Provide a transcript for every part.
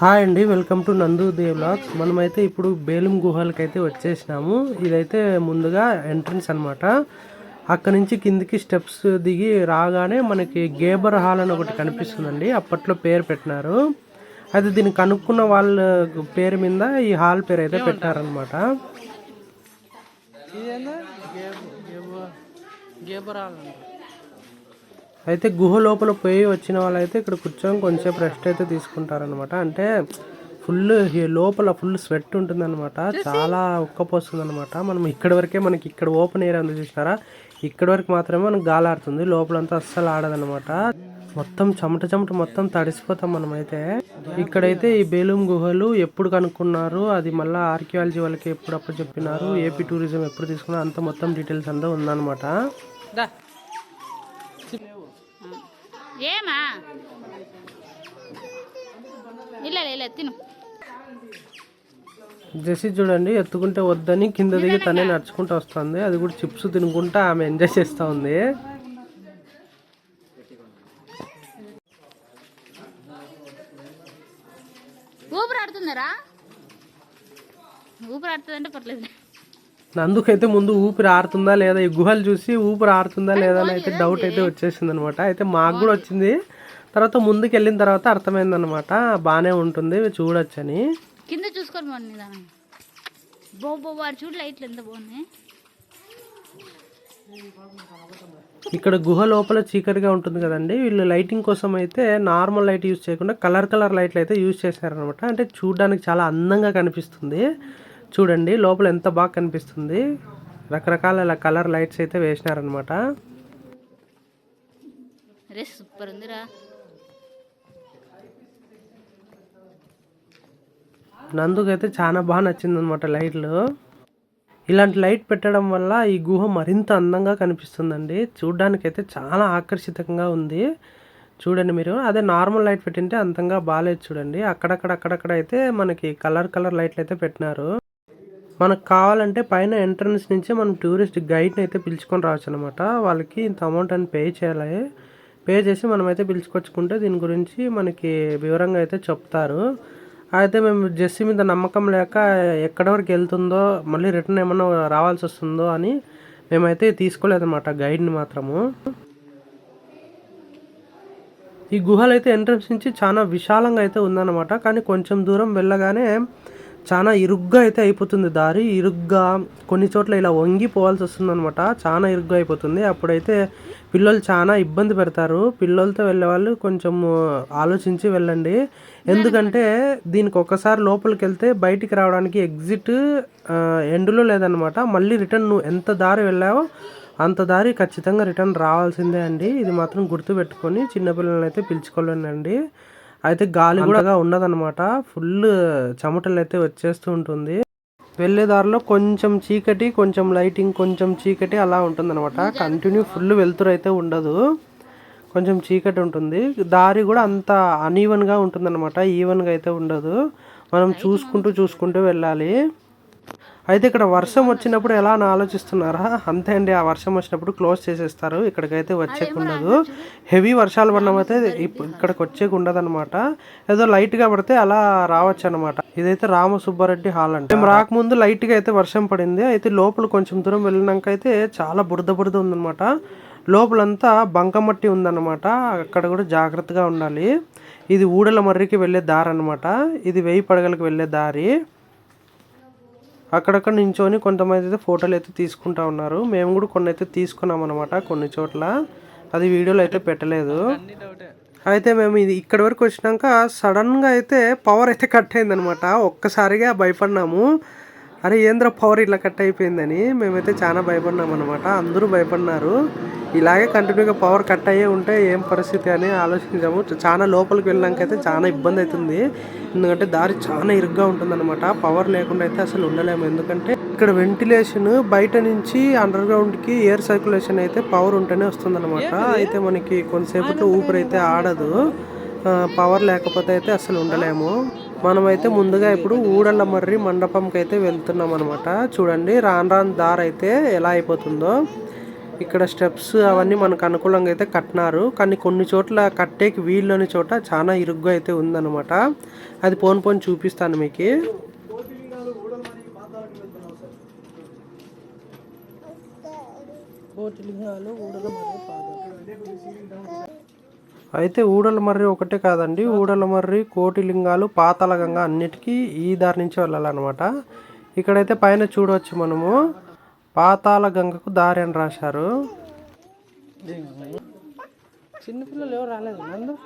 Hi అండి welcome to నందు Dev blogs. మనమైతే ఇప్పుడు బేలుం గుహలకి అయితే వచ్చేసినాము. ఇదైతే ముందుగా ఎంట్రన్స్ అనమాట అక్కడ నుంచి కిందికి స్టెప్స్ దిగి రాగానే మనకి గేబర్ హాల్ అని ఒకటి కనిపిస్తుందండి. అప్పట్లో పేరు పెట్టినారు. అయితే దీన్ని కనుక్కున్న వాళ్ళ పేరు మీద ఈ హాల్ పేరు అయితే పెట్టారనమాట అయితే గుహ లోపల పోయి వచ్చిన వాళ్ళైతే ఇక్కడ కూర్చొని కొంచెం రెస్ట్ అయితే తీసుకుంటారనమాట అంటే ఫుల్ లోపల ఫుల్ స్వెట్ ఉంటుందన్నమాట. చాలా ఉక్కపోస్తుంది అనమాట మనం ఇక్కడ వరకే మనకి ఇక్కడ ఓపెన్ ఏరియా ఉంది చూసినారా? ఇక్కడ వరకు మాత్రమే మనకు గాలి ఆడుతుంది లోపలంతా అస్సలు ఆడదనమాట మొత్తం చెమట చెమట మొత్తం తడిసిపోతాం మనమైతే. ఇక్కడైతే ఈ బేలూం గుహలు ఎప్పుడు కనుక్కున్నారు? అది మళ్ళీ ఆర్కియాలజీ వాళ్ళకి ఎప్పుడు అప్పుడు చెప్పినారు ఏపీ టూరిజం ఎప్పుడు తీసుకున్నారు? అంత మొత్తం డీటెయిల్స్ అంతా ఉందన్నమాట. ಇಲ್ಲ ಇಲ್ಲ తిను జెసి చూడండి ఎత్తుకుంటే వద్దని కింద దిగి తనే నడుచుకుంటూ వస్తుంది అది కూడా చిప్స్ తినుకుంటా ఆమె ఎంజాయ్ చేస్తూ ఉంది ఊపిరి ఆడుతుందరా ఊపిరి ఆడుతుందంటే పర్లేదు అందుకైతే ముందు ఊపిరి ఆడుతుందా లేదా ఈ గుహలు చూసి ఊపిరి ఆడుతుందా లేదా అని అయితే డౌట్ అయితే వచ్చేసింది అనమాట అయితే మాకు కూడా వచ్చింది తర్వాత ముందుకు వెళ్ళిన తర్వాత అర్థమైంది అనమాట బాగానే ఉంటుంది చూడొచ్చని. కింద చూసుకొని పోనీ నిదానం బో బో వాడు చూడు లైట్లు ఎంత బాగున్నాయి. ఇక్కడ గుహ లోపల చీకటిగా ఉంటుంది కదండి. వీళ్ళు లైటింగ్ కోసం అయితే నార్మల్ లైట్ యూజ్ చేయకుండా కలర్ కలర్ లైట్లు అయితే యూజ్ చేశారనమాట అంటే చూడడానికి చాలా అందంగా కనిపిస్తుంది. చూడండి లోపల ఎంత బాగా కనిపిస్తుంది. రకరకాల ఇలా కలర్ లైట్స్ అయితే వేసినారనమాట సూపర్ ఉందిరా. నందుకైతే చాలా బాగా నచ్చింది అనమాట లైట్లు. ఇలాంటి లైట్ పెట్టడం వల్ల ఈ గుహ మరింత అందంగా కనిపిస్తుందండి. చూడ్డానికైతే చాలా ఆకర్షితంగా ఉంది. చూడండి మీరు అదే నార్మల్ లైట్ పెట్టింటే అంతంగా బాగాలేదు చూడండి. అక్కడక్కడ అక్కడక్కడ అయితే మనకి కలర్ కలర్ లైట్లు అయితే పెట్టినారు. మనకు కావాలంటే పైన ఎంట్రన్స్ నుంచే మనం టూరిస్ట్ గైడ్ని అయితే పిలుచుకొని రావచ్చు అనమాట వాళ్ళకి ఇంత అమౌంట్ అని పే చేయాలి. పే చేసి మనమైతే పిలుచుకొచ్చుకుంటే దీని గురించి మనకి వివరంగా అయితే చెప్తారు. అయితే మేము జెస్సీ మీద నమ్మకం లేక ఎక్కడి వరకు వెళ్తుందో మళ్ళీ రిటర్న్ ఏమన్నా రావాల్సి వస్తుందో అని మేమైతే తీసుకోలేదన్నమాట గైడ్ని మాత్రము. ఈ గుహలు అయితే ఎంట్రన్స్ నుంచి చాలా విశాలంగా అయితే ఉందన్నమాట. కానీ కొంచెం దూరం వెళ్ళగానే చాలా ఇరుగ్గా అయితే అయిపోతుంది దారి. ఇరుగ్గా కొన్ని చోట్ల ఇలా వంగిపోవాల్సి వస్తుంది అనమాట చాలా ఇరుగ్గా అయిపోతుంది. అప్పుడైతే పిల్లలు చాలా ఇబ్బంది పెడతారు. పిల్లలతో వెళ్ళే వాళ్ళు కొంచెం ఆలోచించి వెళ్ళండి. ఎందుకంటే దీనికి ఒకసారి లోపలికి వెళ్తే బయటికి రావడానికి ఎగ్జిట్ ఎండ్లో లేదనమాట మళ్ళీ రిటర్న్ నువ్వు ఎంత దారి వెళ్ళావో అంత దారి ఖచ్చితంగా రిటర్న్ రావాల్సిందే అండి. ఇది మాత్రం గుర్తుపెట్టుకొని చిన్నపిల్లలని అయితే పిలుచుకోలేనండి. అయితే గాలి కూడా ఉన్నదనమాట ఫుల్ చెమటలు అయితే వచ్చేస్తూ ఉంటుంది. వెళ్ళే దారిలో కొంచెం చీకటి కొంచెం లైటింగ్ కొంచెం చీకటి అలా ఉంటుంది అనమాట కంటిన్యూ ఫుల్ వెలుతురు అయితే ఉండదు. కొంచెం చీకటి ఉంటుంది. దారి కూడా అంత అనీవన్గా ఉంటుంది అనమాట ఈవెన్గా అయితే ఉండదు. మనం చూసుకుంటూ చూసుకుంటూ వెళ్ళాలి. అయితే ఇక్కడ వర్షం వచ్చినప్పుడు ఎలా అని ఆలోచిస్తున్నారా? అంతే అండి ఆ వర్షం వచ్చినప్పుడు క్లోజ్ చేసేస్తారు ఇక్కడికైతే వచ్చేకుండదు. హెవీ వర్షాలు పడినమైతే ఇక్కడికి వచ్చేకుండదు అనమాట ఏదో లైట్గా పడితే అలా రావచ్చు అనమాట ఇదైతే రామసుబ్బారెడ్డి హాల్ అంటే. మేము రాకముందు లైట్గా అయితే వర్షం పడింది అయితే లోపల కొంచెం దూరం వెళ్ళినాక అయితే చాలా బురద బురద ఉందన్నమాట. లోపలంతా బంకమట్టి ఉందన్నమాట అక్కడ కూడా జాగ్రత్తగా ఉండాలి. ఇది ఊడల మర్రికి వెళ్ళే దారి అనమాట ఇది వెయ్యి పడగలకు వెళ్ళే దారి. అక్కడక్కడ నించొని కొంతమంది అయితే ఫోటోలు అయితే తీసుకుంటా ఉన్నారు. మేము కూడా కొన్ని అయితే తీసుకున్నాం అనమాట కొన్ని చోట్ల. అది వీడియోలు అయితే పెట్టలేదు. అయితే మేము ఇది ఇక్కడ వరకు వచ్చినాక సడన్గా అయితే పవర్ అయితే కట్ అయిందనమాట ఒక్కసారిగా భయపడినాము. అరే ఏంద్ర పవర్ ఇట్లా కట్ అయిపోయిందని? మేమైతే చాలా భయపడినాం అనమాట అందరూ భయపడినారు. ఇలాగే కంటిన్యూగా పవర్ కట్ అయ్యే ఉంటే ఏం పరిస్థితి అని ఆలోచించాము. చాలా లోపలికి వెళ్ళినాక అయితే చాలా ఇబ్బంది అవుతుంది. ఎందుకంటే దారి చాలా ఇరుగ్గా ఉంటుందన్నమాట. పవర్ లేకుండా అయితే అసలు ఉండలేము. ఎందుకంటే ఇక్కడ వెంటిలేషన్ బయట నుంచి అండర్ గ్రౌండ్కి ఎయిర్ సర్క్యులేషన్ అయితే పవర్ ఉంటేనే వస్తుందన్నమాట. అయితే మనకి కొంతసేపట్లో ఊపిరి అయితే ఆడదు. పవర్ లేకపోతే అయితే అసలు ఉండలేము. మనమైతే ముందుగా ఇప్పుడు ఊడళ్ళ మర్రి మండపంకి అయితే వెళ్తున్నాం అనమాట చూడండి రాను రాను దారి అయితే ఎలా అయిపోతుందో. ఇక్కడ స్టెప్స్ అవన్నీ మనకు అనుకూలంగా అయితే కట్టినారు. కానీ కొన్ని చోట్ల కట్టేకి వీల్లోని చోట చాలా ఇరుగ్గా అయితే ఉందన్నమాట. అది పోను పోను చూపిస్తాను మీకు. అయితే ఊడల మర్రి ఒకటే కాదండి. ఊడల మర్రి కోటి లింగాలు పాతాళ గంగ అన్నిటికీ ఈ దారి నుంచి వెళ్ళాలన్నమాట. ఇక్కడైతే పైన చూడవచ్చు మనము. పాతాళ గంగకు దారి అని రాశారు. చిన్నపిల్లలు ఎవరు రాలేదు? నందు?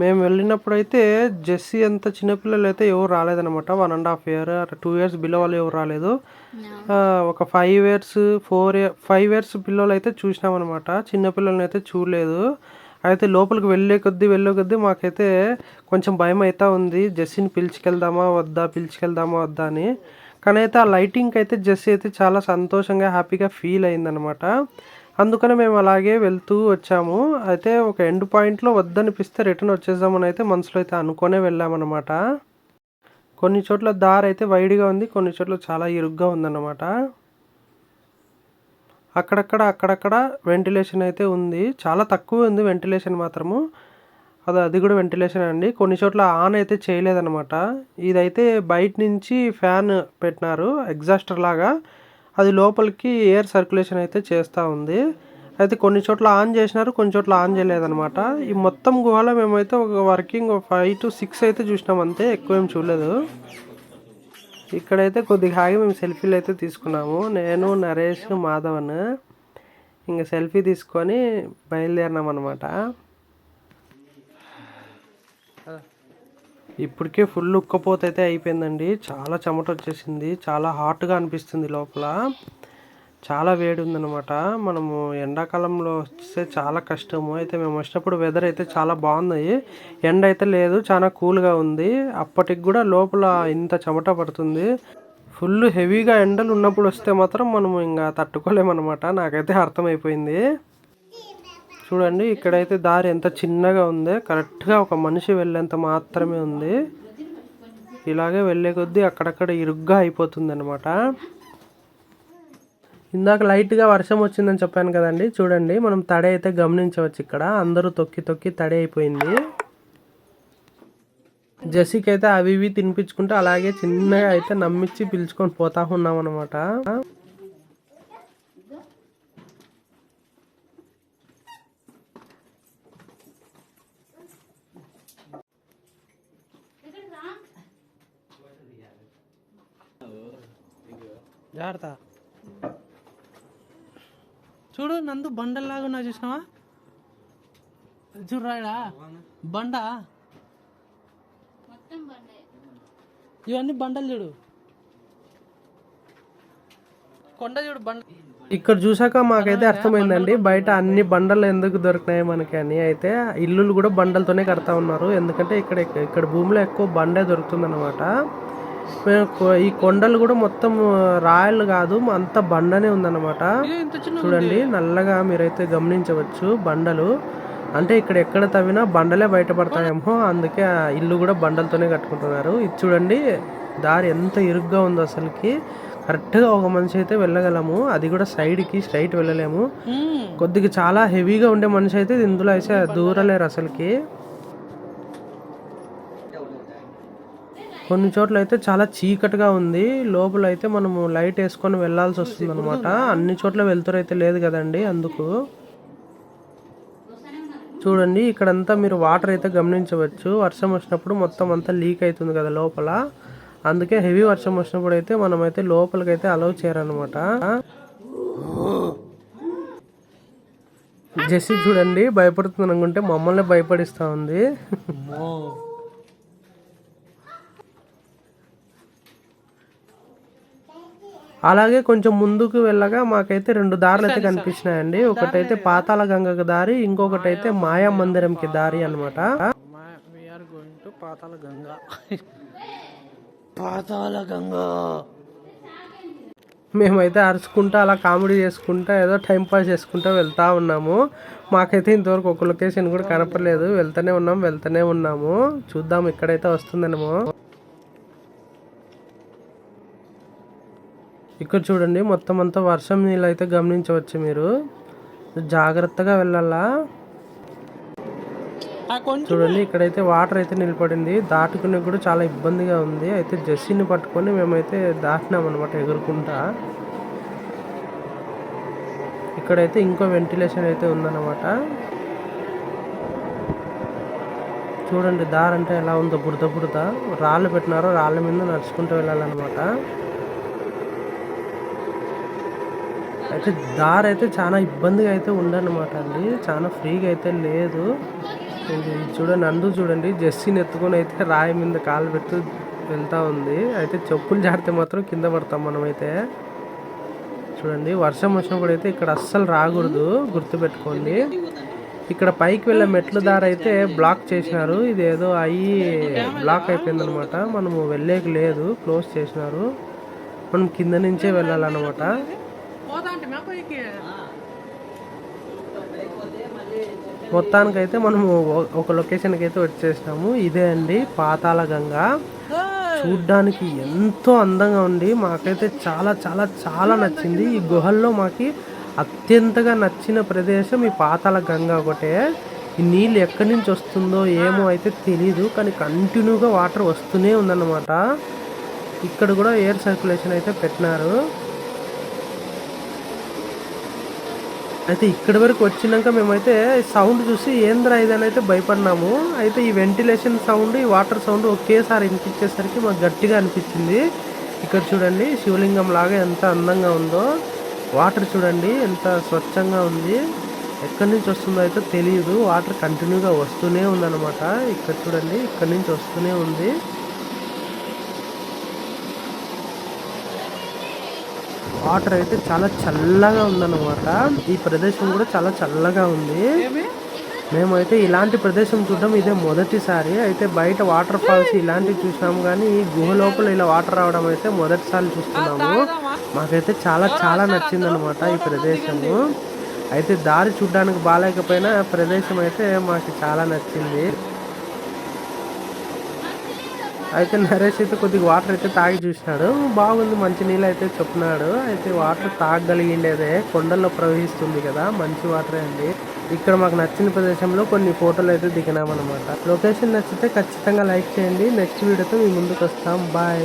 మేము వెళ్ళినప్పుడు అయితే జెస్సీ అంత చిన్నపిల్లలు అయితే ఎవరు రాలేదన్నమాట. One and half year two years below వాళ్ళు ఎవరు రాలేదు. ఒక five years four year five years పిల్లలు అయితే చూసినాం అనమాట చిన్నపిల్లల్ని అయితే చూడలేదు. అయితే లోపలికి వెళ్ళే కొద్దీ వెళ్ళే కొద్దీ మాకైతే కొంచెం భయం అవుతా ఉంది. జెస్సీని పిలుచుకెళ్దామా వద్దా పిలుచుకెళ్దామా వద్దా అని. కానీ అయితే ఆ లైటింగ్కి అయితే జెస్సీ అయితే చాలా సంతోషంగా హ్యాపీగా ఫీల్ అయిందనమాట అందుకని మేము అలాగే వెళ్తూ వచ్చాము. అయితే ఒక ఎండ్ పాయింట్లో వద్దనిపిస్తే రిటర్న్ వచ్చేద్దామని అయితే మనసులో అయితే అనుకునే వెళ్ళామన్నమాట. కొన్ని చోట్ల దారి అయితే వైడ్గా ఉంది కొన్ని చోట్ల చాలా ఇరుగ్గా ఉందన్నమాట. అక్కడక్కడ అక్కడక్కడ వెంటిలేషన్ అయితే ఉంది. చాలా తక్కువ ఉంది వెంటిలేషన్ మాత్రము. అది అది కూడా వెంటిలేషన్ అండి. కొన్ని చోట్ల ఆన్ అయితే చేయలేదన్నమాట. ఇదైతే బయట నుంచి ఫ్యాన్ పెట్టినారు ఎగ్జాస్టర్ లాగా. అది లోపలికి ఎయిర్ సర్క్యులేషన్ అయితే చేస్తూ ఉంది. అయితే కొన్ని చోట్ల ఆన్ చేసినారు కొన్ని చోట్ల ఆన్ చేయలేదన్నమాట. ఈ మొత్తం గుహలో మేమైతే ఒక వర్కింగ్ ఫైవ్ టు సిక్స్ అయితే చూసినాం అంతే ఎక్కువ ఏం చూడలేదు. ఇక్కడైతే కొద్దిగా ఆగి మేము సెల్ఫీలు అయితే తీసుకున్నాము. నేను నరేష్ మాధవన్ ఇంకా సెల్ఫీ తీసుకొని బయలుదేరినాం అనమాట ఇప్పటికే ఫుల్ ఉక్కపోత అయితే అయిపోయిందండి. చాలా చెమట వచ్చేసింది. చాలా హాట్గా అనిపిస్తుంది లోపల. చాలా వేడి ఉందన్నమాట. మనము ఎండాకాలంలో వస్తే చాలా కష్టము. అయితే మేము వచ్చినప్పుడు వెదర్ అయితే చాలా బాగుంది. ఎండ అయితే లేదు చాలా కూల్గా ఉంది. అప్పటికి కూడా లోపల ఇంత చెమట పడుతుంది. ఫుల్ హెవీగా ఎండలు ఉన్నప్పుడు వస్తే మాత్రం మనము ఇంకా తట్టుకోలేమన్నమాట. నాకైతే అర్థమైపోయింది. చూడండి ఇక్కడైతే దారి ఎంత చిన్నగా ఉందో. కరెక్ట్గా ఒక మనిషి వెళ్ళేంత మాత్రమే ఉంది. ఇలాగే వెళ్ళే కొద్దీ అక్కడక్కడ ఇరుగ్గా అయిపోతుంది అనమాట ఇందాక లైట్గా వర్షం వచ్చిందని చెప్పాను కదండి. చూడండి మనం తడి అయితే గమనించవచ్చు ఇక్కడ. అందరూ తొక్కి తొక్కి తడి అయిపోయింది. జెస్సీకి అయితే అవి ఇవి తినిపించుకుంటూ అలాగే చిన్నగా అయితే నమ్మించి పిలుచుకొని పోతా ఉన్నాం అనమాట జాగ్రత్త. చూడు నందు బండల్లాగా ఉన్నా చూసినావా? చూడరాడా బండ. మొత్తం బండే. ఇవన్నీ బండలు చూడు. కొండ చూడు బండ. ఇక్కడ చూసాక మాకైతే అర్థమైందండి బయట అన్ని బండలు ఎందుకు దొరికినాయి మనకి అని. అయితే ఇల్లులు కూడా బండలతోనే కడతా ఉన్నారు. ఎందుకంటే ఇక్కడ ఇక్కడ భూమిలో ఎక్కువ బండే దొరుకుతుంది అనమాట ఈ కొండలు కూడా మొత్తం రాయలు కాదు అంత బండనే ఉందన్నమాట. చూడండి నల్లగా మీరైతే గమనించవచ్చు బండలు. అంటే ఇక్కడ ఎక్కడ తవ్వినా బండలే బయటపడతాయేమో అందుకే ఆ ఇల్లు కూడా బండలతోనే కట్టుకుంటున్నారు. ఇది చూడండి దారి ఎంత ఇరుగ్గా ఉందో అసలుకి. కరెక్ట్గా ఒక మనిషి అయితే వెళ్ళగలము అది కూడా సైడ్కి స్ట్రైట్ వెళ్ళలేము. కొద్దిగా చాలా హెవీగా ఉండే మనిషి అయితే ఇందులో అయితే దూరలేరు అసలుకి. కొన్ని చోట్ల అయితే చాలా చీకటిగా ఉంది. లోపల అయితే మనము లైట్ వేసుకొని వెళ్ళాల్సి వస్తుంది అనమాట అన్ని చోట్ల వెళ్తురు అయితే లేదు కదండి అందుకు. చూడండి ఇక్కడంతా మీరు వాటర్ అయితే గమనించవచ్చు. వర్షం వచ్చినప్పుడు మొత్తం అంతా లీక్ అవుతుంది కదా లోపల. అందుకే హెవీ వర్షం వచ్చినప్పుడు అయితే మనమైతే లోపలికి అయితే అలౌ చేయరనమాట జెస్సీ చూడండి భయపడుతుంది అనుకుంటే మమ్మల్ని భయపడిస్తూ ఉంది. అలాగే కొంచెం ముందుకు వెళ్ళగా మాకైతే రెండు దారులు అయితే కనిపించినాయండి. ఒకటైతే పాతాళ గంగకి దారి ఇంకొకటి అయితే మాయా మందిరంకి దారి అనమాట గంగ. మేమైతే అరుచుకుంటా అలా కామెడీ చేసుకుంటా ఏదో టైం పాస్ చేసుకుంటా వెళ్తా ఉన్నాము. మాకైతే ఇంతవరకు ఒక లొకేషన్ కూడా కనపడలేదు. వెళ్తూనే ఉన్నాం వెళ్తూనే ఉన్నాము. చూద్దాం ఇక్కడైతే వస్తుందేమో ఇక్కడ చూడండి మొత్తం అంతా వర్షం నీళ్ళు అయితే గమనించవచ్చు మీరు. జాగ్రత్తగా వెళ్ళాలా? చూడండి ఇక్కడైతే వాటర్ అయితే నిలబడింది. దాటుకునే కూడా చాలా ఇబ్బందిగా ఉంది. అయితే జెస్సీని పట్టుకొని మేమైతే దాటినాం అనమాట ఎగురుకుంటా. ఇక్కడైతే ఇంకో వెంటిలేషన్ అయితే ఉందన్నమాట. చూడండి దారి అంటే ఎలా ఉందో బురద బురద. రాళ్ళు పెట్టినారో రాళ్ళ మీద నడుచుకుంటూ వెళ్ళాలన్నమాట. అయితే దారి అయితే చాలా ఇబ్బందిగా అయితే ఉండనమాట అండి. చాలా ఫ్రీగా అయితే లేదు. చూడండి నందు చూడండి. జెస్సీని ఎత్తుకొని అయితే రాయి మీద కాలు పెడుతూ వెళ్తా ఉంది. అయితే చెప్పులు జారితే మాత్రం కింద పడతాం మనమైతే. చూడండి వర్షం వచ్చినప్పుడు అయితే ఇక్కడ అస్సలు రాకూడదు. గుర్తుపెట్టుకోండి. ఇక్కడ పైకి వెళ్ళే మెట్ల దారి అయితే బ్లాక్ చేసినారు. ఇది ఏదో అయ్యి బ్లాక్ అయిపోయిందనమాట మనము వెళ్ళేకి లేదు. క్లోజ్ చేసినారు. మనం కింద నుంచే వెళ్ళాలన్నమాట. మొత్తానికైతే మనము ఒక లొకేషన్కి అయితే వచ్చేసినాము. ఇదే అండి పాతాళ గంగ. చూడ్డానికి ఎంతో అందంగా ఉంది. మాకైతే చాలా చాలా చాలా నచ్చింది. ఈ గుహల్లో మాకి అత్యంతగా నచ్చిన ప్రదేశం ఈ పాతాళ గంగ ఒకటే. ఈ నీళ్ళు ఎక్కడి నుంచి వస్తుందో ఏమో అయితే తెలీదు కానీ కంటిన్యూగా వాటర్ వస్తూనే ఉందన్నమాట. ఇక్కడ కూడా ఎయిర్ సర్క్యులేషన్ అయితే పెట్టినారు. అయితే ఇక్కడి వరకు వచ్చినాక మేమైతే సౌండ్ చూసి ఏంద్రా ఇదని అయితే భయపడినాము. అయితే ఈ వెంటిలేషన్ సౌండ్ ఈ వాటర్ సౌండ్ ఒకేసారి వినిపించేసరికి మాకు గట్టిగా అనిపించింది. ఇక్కడ చూడండి శివలింగం లాగా ఎంత అందంగా ఉందో. వాటర్ చూడండి ఎంత స్వచ్ఛంగా ఉంది. ఎక్కడి నుంచి వస్తుందో అయితే తెలియదు వాటర్ కంటిన్యూగా వస్తూనే ఉందన్నమాట. ఇక్కడ చూడండి ఇక్కడి నుంచి వస్తూనే ఉంది. వాటర్ అయితే చాలా చల్లగా ఉందన్నమాట. ఈ ప్రదేశం కూడా చాలా చల్లగా ఉంది. మేమైతే ఇలాంటి ప్రదేశం చూడడం ఇదే మొదటిసారి. అయితే బయట వాటర్ ఫాల్స్ ఇలాంటివి చూసినాము కానీ ఈ గుహ లోపల ఇలా వాటర్ రావడం అయితే మొదటిసారి చూస్తున్నాము. మాకైతే చాలా చాలా నచ్చింది అనమాట ఈ ప్రదేశము. అయితే దారి చూడడానికి బాగాలేకపోయినా ప్రదేశం అయితే మాకు చాలా నచ్చింది. అయితే నరేష్ అయితే కొద్దిగా వాటర్ అయితే తాగి చూసినాడు. బాగుంది మంచి నీళ్ళు అయితే చెప్పినాడు అయితే వాటర్ తాగగలిగిండేదే కొండల్లో ప్రవహిస్తుంది కదా మంచి వాటరే అండి. ఇక్కడ మాకు నచ్చిన ప్రదేశంలో కొన్ని ఫోటోలు అయితే దిగినామన్నమాట. లొకేషన్ నచ్చితే ఖచ్చితంగా లైక్ చేయండి. నెక్స్ట్ వీడియోతో మీ ముందుకు వస్తాం. బాయ్.